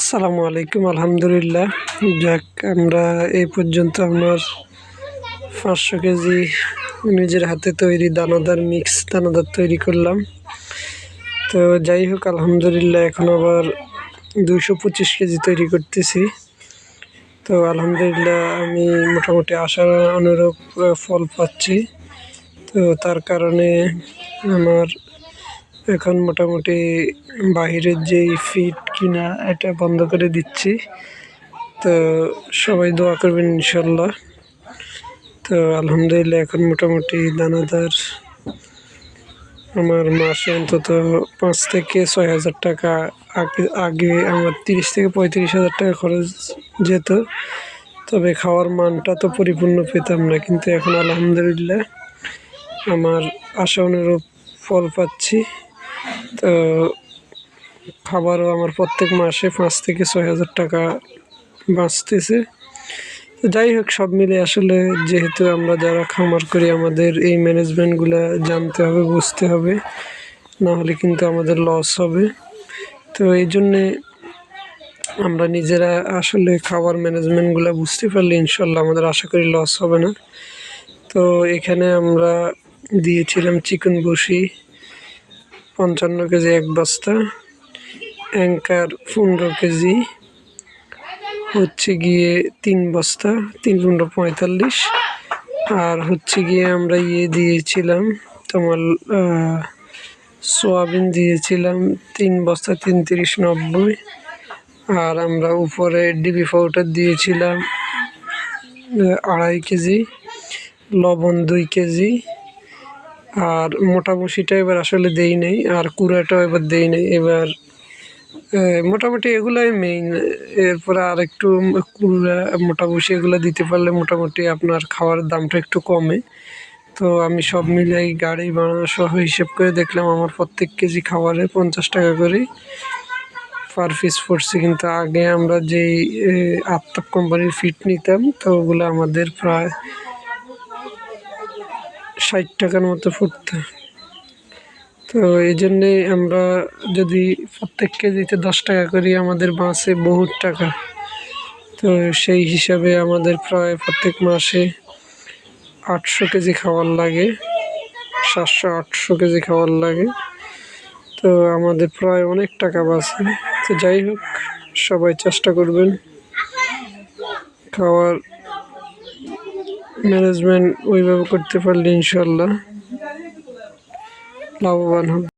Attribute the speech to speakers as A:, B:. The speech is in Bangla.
A: আসসালামু আলাইকুম, আলহামদুলিল্লাহ। যাক, আমরা এই পর্যন্ত আমার পাঁচশো কেজি নিজের হাতে তৈরি দানাদার মিক্স দানাদার তৈরি করলাম। তো যাই হোক, আলহামদুলিল্লাহ এখন আবার দুশো পঁচিশ কেজি তৈরি করতেছি। তো আলহামদুলিল্লাহ আমি মোটামুটি আশার অনুরূপ ফল পাচ্ছি। তো তার কারণে আমার এখন মোটামুটি বাহিরের যেই ফিড কিনা এটা বন্ধ করে দিচ্ছি। তো সবাই দোয়া করবেন ইনশাল্লাহ তো আলহামদুলিল্লাহ এখন মোটামুটি দানাদার আমার মাসে অন্তত পাঁচ থেকে ছয় হাজার টাকা আগে আগে আমার তিরিশ থেকে পঁয়ত্রিশ হাজার টাকা খরচ যেত। তবে খাওয়ার মানটা তো পরিপূর্ণ পেতাম না, কিন্তু এখন আলহামদুলিল্লাহ আমার আশা অনুরূপ ফল পাচ্ছি। খাবারও আমার প্রত্যেক মাসে পাঁচ থেকে ছয় হাজার টাকা বাঁচতেছে। যাই হোক, সব মিলে আসলে যেহেতু আমরা যারা খামার করি, আমাদের এই ম্যানেজমেন্টগুলো জানতে হবে, বুঝতে হবে। না হলে কিন্তু আমাদের লস হবে। তো এই জন্যে আমরা নিজেরা আসলে খাবার ম্যানেজমেন্টগুলো বুঝতে পারলে ইনশাল্লাহ আমাদের আশা করি লস হবে না। তো এখানে আমরা দিয়েছিলাম চিকেন বসি। পঞ্চান্ন কেজি এক বস্তা। অ্যাঙ্কার পনেরো কেজি। হচ্ছে গিয়ে তিন বস্তা, তিন পনেরো পঁয়তাল্লিশ। আর হচ্ছে গিয়ে আমরা ইয়ে দিয়েছিলাম তোমার সোয়াবিন দিয়েছিলাম তিন বস্তা তিন তিরিশ নব্বই। আর আমরা উপরে ডিবি পাউডার দিয়েছিলাম আড়াই কেজি। লবণ দুই কেজি। আর মোটা বসিটা এবার আসলে দেই নেই, আর কুড়াটাও এবার দেই নেই। এবার মোটামুটি এগুলাই মেইন এরপরে আর একটু কুড়া মোটা বসি এগুলো দিতে পারলে মোটামুটি আপনার খাওয়ার দামটা একটু কমে। তো আমি সব মিলাই গাড়ি ভাড়া সহ হিসেব করে দেখলাম আমার প্রত্যেক কেজি খাবারে পঞ্চাশ টাকা করে পার পিস পড়ছে। কিন্তু আগে আমরা যেই আত্মাপ কোম্পানির ফিট নিতাম, তো ওগুলো আমাদের প্রায় ষাট টাকার মতো পড়তো তো এই জন্যে আমরা যদি প্রত্যেক কেজিতে দশ টাকা করি, আমাদের বাঁচে বহুত টাকা। তো সেই হিসাবে আমাদের প্রায় প্রত্যেক মাসে আটশো কেজি খাবার লাগে, সাতশো, আটশো কেজি খাবার লাগে। তো আমাদের প্রায় অনেক টাকা বাঁচে। তো যাই হোক, সবাই চেষ্টা করবেন খাওয়ার ম্যানেজমেন্ট ওইভাবে করতে পারলে ইনশাল্লাহ লাভবান হবে।